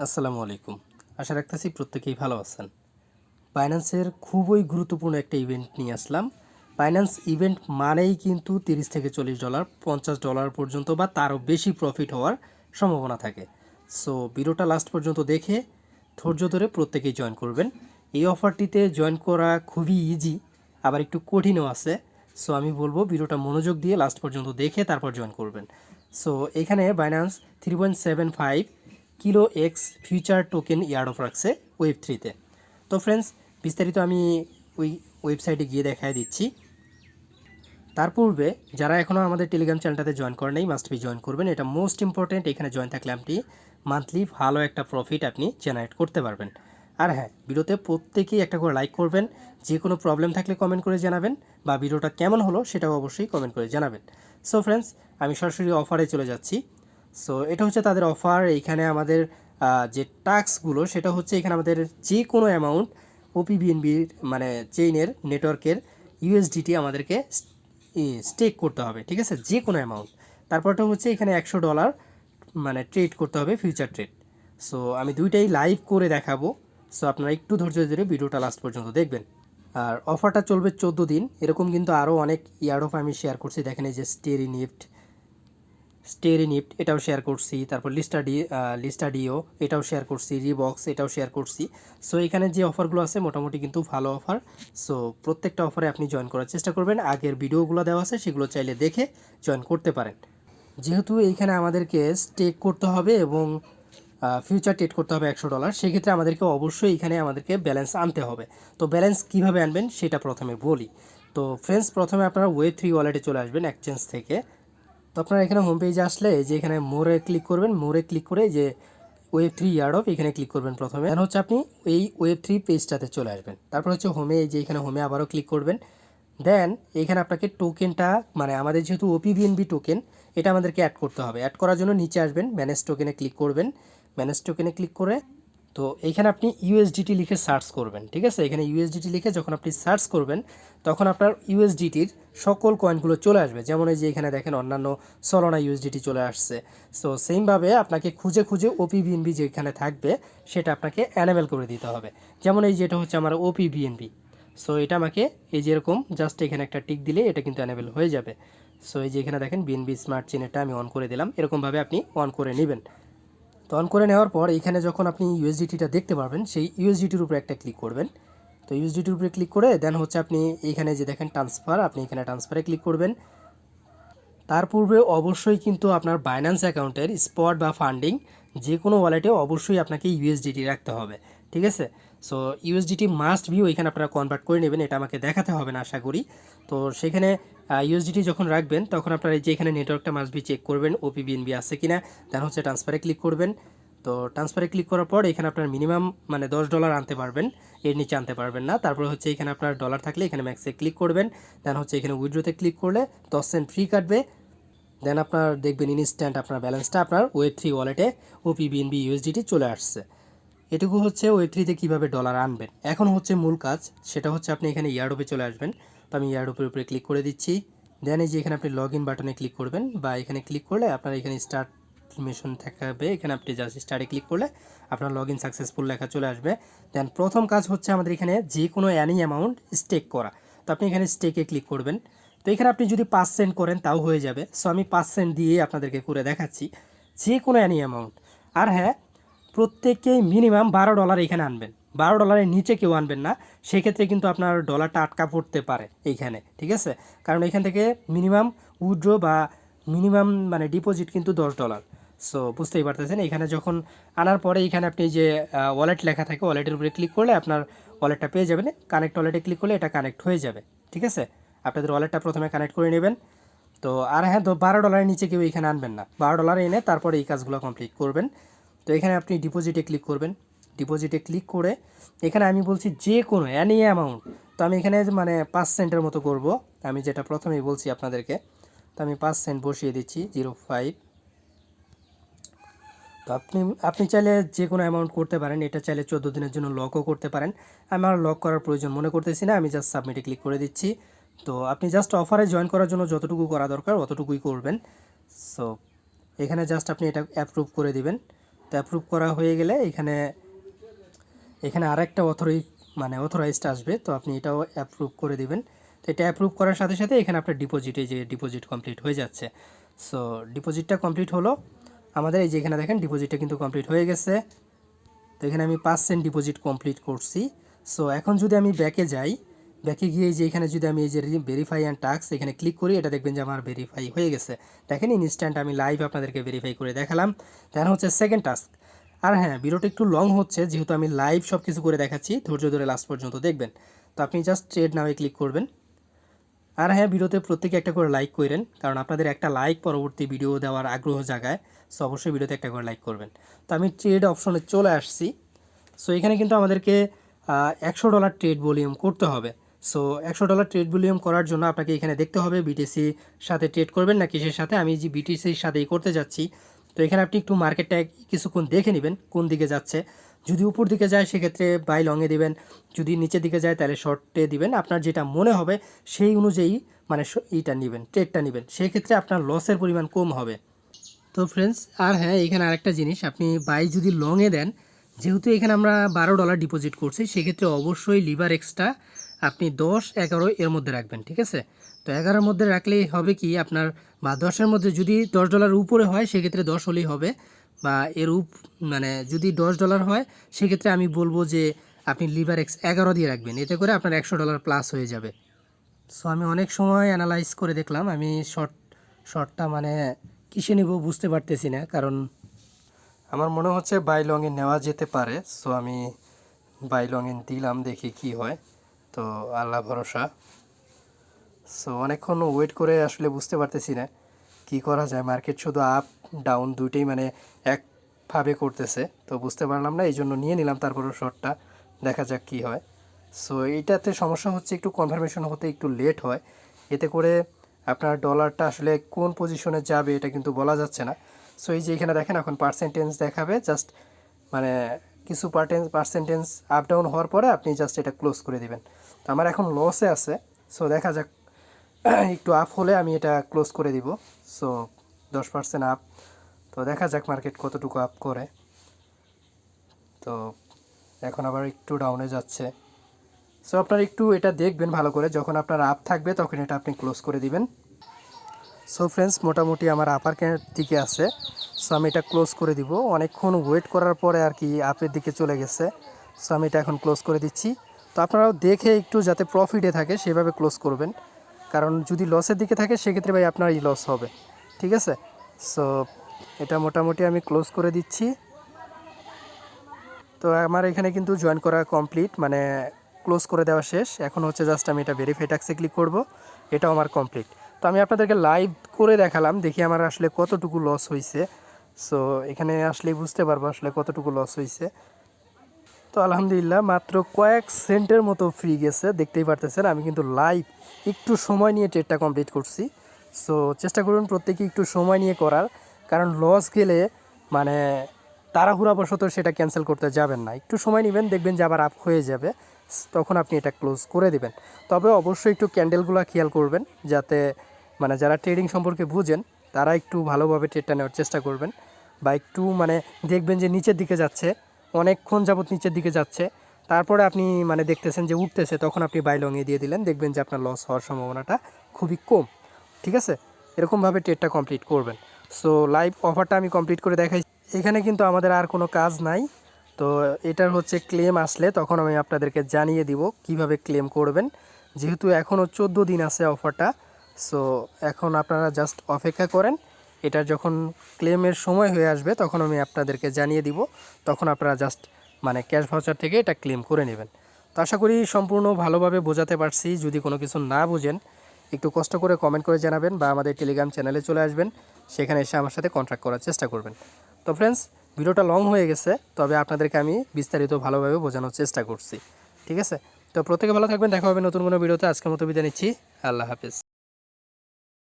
আসসালামু আলাইকুম। আশা রাখতেছি প্রত্যেকেই ভালো আছেন। বাইন্যান্সের খুবই গুরুত্বপূর্ণ একটা ইভেন্ট নিয়ে আসলাম। বাইন্যান্স ইভেন্ট মানেই কিন্তু তিরিশ থেকে চল্লিশ ডলার পঞ্চাশ ডলার পর্যন্ত বা তারও বেশি প্রফিট হওয়ার সম্ভাবনা থাকে। সো ভিডিওটা লাস্ট পর্যন্ত দেখে ধৈর্য ধরে প্রত্যেকেই জয়েন করবেন। এই অফারটিতে জয়েন করা খুবই ইজি আবার একটু কঠিনও আছে। সো আমি বলব ভিডিওটা মনোযোগ দিয়ে লাস্ট পর্যন্ত দেখে তারপর জয়েন করবেন। সো এখানে Binance three point seven five kilo X future token airdrop রাখছে ওয়েব থ্রিতে। তো ফ্রেন্ডস, বিস্তারিত আমি ওই ওয়েবসাইটে গিয়ে দেখায় দিচ্ছি। তার পূর্বে, যারা এখনও আমাদের টেলিগ্রাম চ্যানেলটাতে জয়েন করেন নাই মাস্ট বি জয়েন করবেন। এটা মোস্ট ইম্পর্ট্যান্ট এখানে জয়েন থাকলে আপনি মান্থলি ভালো একটা প্রফিট আপনি জেনারেট করতে পারবেন। আর হ্যাঁ ভিডিওতে প্রত্যেকেই একটা করে লাইক করবেন। যে কোনো প্রবলেম থাকলে কমেন্ট করে জানাবেন বা ভিডিওটা কেমন হলো সেটাও অবশ্যই কমেন্ট করে জানাবেন। সো ফ্রেন্ডস আমি সরাসরি অফারে চলে যাচ্ছি। সো এটা হচ্ছে তাদের অফার এইখানে আমাদের যে টাস্কগুলো সেটা হচ্ছে এখানে আমাদের যে কোনো অ্যামাউন্ট ওপিবিএনবির মানে চেইনের নেটওয়ার্কের ইউএসডিটি আমাদেরকে স্টেক করতে হবে, ঠিক আছে? যে কোনো অ্যামাউন্ট তারপরটা হচ্ছে এখানে একশো ডলার মানে ট্রেড করতে হবে ফিউচার ট্রেড সো আমি দুইটাই লাইভ করে দেখাবো। সো আপনারা একটু ধৈর্য ধরে ভিডিওটা লাস্ট পর্যন্ত দেখবেন। আর অফারটা চলবে চোদ্দ দিন। এরকম কিন্তু আরও অনেক ইয়ার্ড অফ আমি শেয়ার করছি। দেখেন এই যে স্টেরি নিফট স্টেরি নিফট এটাও শেয়ার করছি। তারপর লিস্টাডি লিস্টাডিও এটাও শেয়ার করছি। রিবক্স এটাও শেয়ার করছি। সো এখানে যে অফারগুলো আছে, মোটামুটি কিন্তু ভালো অফার সো প্রত্যেকটা অফারে আপনি জয়েন করার চেষ্টা করবেন। আগের ভিডিওগুলো দেওয়া আছে, সেগুলো চাইলে দেখে জয়েন করতে পারেন। যেহেতু এইখানে আমাদেরকে স্টেক করতে হবে এবং ফিউচার ট্রেড করতে হবে একশো ডলার সেক্ষেত্রে আমাদেরকে অবশ্যই এখানে আমাদেরকে ব্যালেন্স আনতে হবে। তো ব্যালেন্স কীভাবে আনবেন, সেটা প্রথমে বলি। তো ফ্রেন্ডস প্রথমে আপনারা ওয়ে থ্রি ওয়ালেটে চলে আসবেন এক্সচেঞ্জ থেকে। তো আপনারা এখানে হোম পেজে আসলে যে এখানে মোরে ক্লিক করবেন মোরে ক্লিক করে যে ওয়েব থ্রি ইয়ার্ড অফ এখানে ক্লিক করবেন প্রথমে। দেন হচ্ছে আপনি এই ওয়েব থ্রি পেজটাতে চলে আসবেন। তারপর হচ্ছে হোমে যে এখানে হোমে আবারও ক্লিক করবেন। দেন এখানে আপনাকে টোকেনটা মানে আমাদের যেহেতু ওপিবিএনবি টোকেন এটা আমাদেরকে অ্যাড করতে হবে। অ্যাড করার জন্য নিচে আসবেন ম্যানেজ টোকেনে ক্লিক করবেন। ম্যানেজ টোকেনে ক্লিক করে তো এখানে আপনি ইউএসডিটি লিখে সার্চ করবেন, ঠিক আছে? এখানে ইউএসডিটি লিখে যখন আপনি সার্চ করবেন, তখন আপনার ইউএসডিটির সকল কয়েনগুলো চলে আসবে। যেমন এই যে এখানে দেখেন অন্যান্য সলোনা ইউএসডিটি চলে আসছে। সো সেমভাবে আপনাকে খুঁজে খুঁজে ওপিবিএনবি যেখানে থাকবে, সেটা আপনাকে অ্যানেবেল করে দিতে হবে। যেমন এই যেটা হচ্ছে আমার ওপিবিএনবি সো এটা আমাকে এই যেরকম জাস্ট এখানে একটা টিক দিলে এটা কিন্তু অ্যানেবেল হয়ে যাবে। সো এই যে এখানে দেখেন বিএনবি স্মার্ট চেনেরটা আমি অন করে দিলাম। এরকমভাবে আপনি অন করে নেবেন। তো অন করে নেওয়ার পর এখানে যখন আপনি ইউএসডিটিটা দেখতে পারবেন, সেই ইউএসডিটির উপরে একটা ক্লিক করবেন। তো ইউএসডিটির উপরে ক্লিক করে দেন হচ্ছে আপনি এখানে যে দেখেন ট্রান্সফার আপনি এখানে ট্রান্সফারে ক্লিক করবেন। তার পূর্বে অবশ্যই কিন্তু আপনার বাইন্যান্স অ্যাকাউন্টের স্পট বা ফান্ডিং যে কোনো ওয়ালেটে অবশ্যই আপনাকে ইউএসডিটি রাখতে হবে, ঠিক আছে? সো ইউএসডিটি মাস্ট ভিউ এখানে আপনারা কনভার্ট করে নেবেন, এটা আমাকে দেখাতে হবে না, আশা করি। তো সেখানে ইউএসডিটি যখন রাখবেন, তখন আপনারা যে এখানে নেটওয়ার্কটা মাস্ট ভি চেক করবেন ওপিবিএনবি আছে কিনা দেন হচ্ছে ট্রান্সফারে ক্লিক করবেন। তো ট্রান্সফারে ক্লিক করার পর এখানে আপনার মিনিমাম মানে দশ ডলার আনতে পারবেন, এর নিচে আনতে পারবেন না। তারপরে হচ্ছে এখানে আপনার ডলার থাকলে এখানে ম্যাক্সে ক্লিক করবেন দেন হচ্ছে এখানে উইড্রোতে ক্লিক করলে দশ সেন্ট ফ্রি কাটবে দেন আপনার দেখবেন ইনস্ট্যান্ট আপনার ব্যালেন্সটা আপনার ওয়েব থ্রি ওয়ালেটে ওপি বিএনবি ইউএসডিটি চলে আসছে। এটুকু হচ্ছে ওয়েব থ্রিতে কীভাবে ডলার আনবেন? এখন হচ্ছে মূল কাজ, সেটা হচ্ছে আপনি এখানে ইয়ারডোপে চলে আসবেন। তো আমি ইয়ারডোপের উপরে ক্লিক করে দিচ্ছি। দেন এই যে এখানে আপনি লগ ইন বাটনে ক্লিক করবেন বা এখানে ক্লিক করলে আপনার এখানে স্টার্ট মিশন থাকবে। এখানে আপনি জাস্ট স্টার্টে ক্লিক করলে আপনার লগ ইন সাকসেসফুল লেখা চলে আসবে। দেন প্রথম কাজ হচ্ছে আমাদের এখানে যে কোনো অ্যানি অ্যামাউন্ট স্টেক করা। তো আপনি এখানে স্টেকে ক্লিক করবেন। তো এখানে আপনি যদি পাঁচ সেন্ট করেন, তাও হয়ে যাবে। সো আমি পাঁচ সেন্ট দিয়ে আপনাদেরকে করে দেখাচ্ছি। যে কোনো অ্যানি অ্যামাউন্ট আর হ্যাঁ প্রত্যেকেই মিনিমাম বারো ডলার এখানে আনবেন। বারো ডলারের নিচে কেউ আনবেন না। সেক্ষেত্রে কিন্তু আপনার ডলারটা আটকা পড়তে পারে এইখানে, ঠিক আছে? কারণ এখান থেকে মিনিমাম উইড্রো বা মিনিমাম মানে ডিপোজিট কিন্তু দশ ডলার সো বুঝতেই পারতেছেন? এখানে যখন আনার পরে এখানে আপনি যে ওয়ালেট লেখা থাকে ওয়ালেটের উপরে ক্লিক করলে আপনার ওয়ালেটটা পেয়ে যাবেন। কানেক্ট ওয়ালেটে ক্লিক করলে এটা কানেক্ট হয়ে যাবে, ঠিক আছে? আপনাদের ওয়ালেটটা প্রথমে কানেক্ট করে নেবেন। তো, আর হ্যাঁ তো বারো ডলারের নিচে কেউ এখানে আনবেন না। বারো ডলার এনে তারপরে এই কাজগুলো কমপ্লিট করবেন। তো, এখানে আপনি ডিপোজিটে ক্লিক করবেন। ডিপোজিটে ক্লিক করে এখানে আমি বলছি যে কোনো অ্যানি অ্যামাউন্ট তো আমি এখানে মানে পাঁচ সেন্টের মতো করব। আমি যেটা প্রথমেই বলছি আপনাদেরকে, তো আমি পাঁচ সেন্ট বসিয়ে দিচ্ছি জিরো ফাইভ তো আপনি আপনি চাইলে যে কোনো অ্যামাউন্ট করতে পারেন, এটা চাইলে চোদ্দ দিনের জন্য লকও করতে পারেন। আমার লক করার প্রয়োজন মনে করতেছি না, আমি জাস্ট সাবমিটে ক্লিক করে দিচ্ছি। তো আপনি জাস্ট অফারে জয়েন করার জন্য যতটুকু করা দরকার অতটুকুই করবেন। সো এখানে জাস্ট আপনি এটা অ্যাপ্রুভ করে দিবেন। তো অ্যাপ্রুভ করা হয়ে গেলে এখানে এখানে আরেকটা অথরাই মানে অথরাইজড আসবে, তো আপনি এটাও অ্যাপ্রুভ করে দিবেন। তো এটা অ্যাপ্রুভ করার সাথে সাথে এখানে আপনার ডিপোজিটে যে ডিপোজিট কমপ্লিট হয়ে যাচ্ছে। সো ডিপোজিটটা কমপ্লিট হলো। আমাদের এই যে এখানে দেখেন ডিপোজিটটা কিন্তু কমপ্লিট হয়ে গেছে। তো এখানে আমি পাঁচ সেন্ট ডিপোজিট কমপ্লিট করছি। সো এখন যদি আমি ব্যাকে যাই ব্যাকে গিয়ে যে এখানে যদি আমি এই যে ভেরিফাই অ্যান্ড টাক্স এখানে ক্লিক করি, এটা দেখবেন যে আমার ভেরিফাই হয়ে গেছে। দেখেন ইনস্ট্যান্ট আমি লাইভ আপনাদেরকে ভেরিফাই করে দেখালাম। দেন হচ্ছে সেকেন্ড টাস্ক আর হ্যাঁ ভিডিওটা একটু লং হচ্ছে, যেহেতু আমি লাইভ সব কিছু করে দেখাচ্ছি, ধৈর্য ধরে লাস্ট পর্যন্ত দেখবেন। তো আপনি জাস্ট ট্রেড নামে ক্লিক করবেন। আর হ্যাঁ ভিডিওতে প্রত্যেকে একটা করে লাইক করেন, কারণ আপনাদের একটা লাইক পরবর্তী ভিডিও দেওয়ার আগ্রহ জাগায় সো অবশ্যই ভিডিওতে একটা করে লাইক করবেন। তো আমি ট্রেড অপশনে চলে আসছি। সো এখানে কিন্তু আমাদেরকে একশো ডলার ট্রেড ভলিউম করতে হবে। সো একশো ডলার ট্রেড ভলিউম করার জন্য আপনাকে এখানে দেখতে হবে বিটিসি সাথে ট্রেড করবেন না কিসের সাথে। আমি যে বিটিসির সাথেই করতে যাচ্ছি। তো এখানে আপনি একটু মার্কেটটা কিছুক্ষণ দেখে নেবেন, কোন দিকে যাচ্ছে। যদি উপর দিকে যায়, সেক্ষেত্রে বাই লংয়ে দিবেন। যদি নিচের দিকে যায়, তাহলে শর্টে দিবেন। আপনার যেটা মনে হবে, সেই অনুযায়ী মানে এইটা নেবেন ট্রেডটা নেবেন। সেই ক্ষেত্রে আপনার লসের পরিমাণ কম হবে। তো ফ্রেন্ডস আর হ্যাঁ এখানে আরেকটা জিনিস, আপনি বাই যদি লংয়ে দেন, যেহেতু এখানে আমরা বারো ডলার ডিপোজিট করছি, সেক্ষেত্রে অবশ্যই লিভার এক্সট্রা আপনি দশ, এগারো এর মধ্যে রাখবেন, ঠিক আছে? তো এগারোর মধ্যে রাখলেই হবে কি আপনার, বা দশের মধ্যে যদি দশ ডলার উপরে হয়, সেক্ষেত্রে দশ হলেই হবে। বা এর উপ মানে যদি দশ ডলার হয়, সেক্ষেত্রে আমি বলব যে আপনি লিভার এক্স এগারো দিয়ে রাখবেন, এতে করে আপনার একশো ডলার প্লাস হয়ে যাবে। সো আমি অনেক সময় অ্যানালাইজ করে দেখলাম, আমি শর্ট শর্টটা মানে কিসে নেব বুঝতে পারতেছি না, কারণ আমার মনে হচ্ছে বাই লংয়ে নেওয়া যেতে পারে। সো আমি বাই লংয়ে দিলাম, দেখি কি হয়। তো আল্লাহ ভরসা। সো অনেকক্ষণ ওয়েট করে আসলে বুঝতে পারতেছি না কি করা যায়। মার্কেট শুধু আপ ডাউন দুইটাই মানে একভাবে করতেছে। তো বুঝতে পারলাম না এই জন্য নিয়ে নিলাম তারপরেও শর্টটা দেখা যাক কি হয়। সো এইটাতে সমস্যা হচ্ছে একটু কনফার্মেশন হতে একটু লেট হয়। এতে করে আপনার ডলারটা আসলে কোন পজিশনে যাবে এটা কিন্তু বলা যাচ্ছে না। সো এই যে এখানে দেখেন, এখন পার্সেন্টেজ দেখাবে। জাস্ট মানে কিছু পার্টেন্স পার্সেন্টেজ আপ ডাউন হওয়ার পরে আপনি জাস্ট এটা ক্লোজ করে দিবেন। তো আমার এখন লসে আছে সো দেখা যাক, একটু আপ হলে আমি এটা ক্লোজ করে দিব। সো দশ পার্সেন্ট আপ তো দেখা যাক মার্কেট কতটুকু আপ করে। তো এখন আবার একটু ডাউনে যাচ্ছে। সো আপনারা একটু এটা দেখবেন ভালো করে। যখন আপনার আপ থাকবে, তখন এটা আপনি ক্লোজ করে দিবেন। সো ফ্রেন্ডস মোটামুটি আমার আপার দিকে আছে। সো আমি এটা ক্লোজ করে দিব। অনেকক্ষণ ওয়েট করার পরে আর কি আপের দিকে চলে গেছে। সো আমি এটা এখন ক্লোজ করে দিচ্ছি। তো আপনারাও দেখে একটু যাতে প্রফিটে থাকে, সেভাবে ক্লোজ করবেন। কারণ যদি লসের দিকে থাকে, সেক্ষেত্রে ভাই আপনারই লস হবে। ঠিক আছে? সো এটা মোটামুটি আমি ক্লোজ করে দিচ্ছি। তো আমার এখানে কিন্তু জয়েন করা কমপ্লিট মানে ক্লোজ করে দেওয়া শেষ। এখন হচ্ছে জাস্ট আমি এটা ভেরিফাই ট্যাক্সে ক্লিক করব। এটাও আমার কমপ্লিট তো আমি আপনাদেরকে লাইভ করে দেখালাম, দেখি আমার আসলে কতটুকু লস হয়েছে সো এখানে আসলে বুঝতে পারব আসলে কতটুকু লস হয়েছে তো আলহামদুলিল্লাহ মাত্র কয়েক সেন্টের মতো ফ্রি গেছে, দেখতেই পারতেছেন। আমি কিন্তু লাইভ একটু সময় নিয়ে ট্রেডটা কমপ্লিট করছি। সো চেষ্টা করুন প্রত্যেকে একটু সময় নিয়ে করার। কারণ লস গেলে মানে তাড়াহুড়াবশত সেটা ক্যান্সেল করতে যাবেন না। একটু সময় নেবেন, দেখবেন যে আবার আপ হয়ে যাবে। তখন আপনি এটা ক্লোজ করে দিবেন। তবে অবশ্যই একটু ক্যান্ডেলগুলো খেয়াল করবেন, যাতে মানে যারা ট্রেডিং সম্পর্কে বুঝেন, তারা একটু ভালোভাবে ট্রেডটা নেওয়ার চেষ্টা করবেন। বা একটু মানে দেখবেন যে নিচের দিকে যাচ্ছে, অনেকক্ষণ যাবত নিচের দিকে যাচ্ছে। তারপরে আপনি মানে দেখতেছেন যে উঠতেছে, তখন আপনি বাইলংয়ে দিয়ে দিলেন, দেখবেন যে আপনার লস হওয়ার সম্ভাবনাটা খুবই কম। ঠিক আছে? এরকমভাবে ট্রেডটা কমপ্লিট করবেন। সো লাইভ অফারটা আমি কমপ্লিট করে দেখাই। এখানে কিন্তু আমাদের আর কোনো কাজ নাই। তো, এটার হচ্ছে ক্লেম আসলে, তখন আমি আপনাদেরকে জানিয়ে দিব কীভাবে ক্লেম করবেন। যেহেতু এখনও চোদ্দ দিন আছে অফারটা সো এখন আপনারা জাস্ট অপেক্ষা করেন। এটার যখন ক্লেমের সময় হয়ে আসবে, তখন আমি আপনাদেরকে জানিয়ে দিব। তখন আপনারা জাস্ট মানে ক্যাশ ভাউচার থেকে এটা ক্লেম করে নেবেন। তো আশা করি সম্পূর্ণ ভালোভাবে বোঝাতে পারছি। যদি কোনো কিছু না বুঝেন, একটু কষ্ট করে কমেন্ট করে জানাবেন বা আমাদের টেলিগ্রাম চ্যানেলে চলে আসবেন, সেখানে এসে আমার সাথে কন্ট্যাক্ট করার চেষ্টা করবেন। তো ফ্রেন্ডস ভিডিওটা লং হয়ে গেছে, তবে আপনাদেরকে আমি বিস্তারিত ভালোভাবে বোঝানোর চেষ্টা করছি। ঠিক আছে? তো প্রত্যেকে ভালো থাকবেন, দেখা হবে নতুন কোনো ভিডিওতে। আজকের মতো বিদায় নিচ্ছি। আল্লাহ হাফিজ।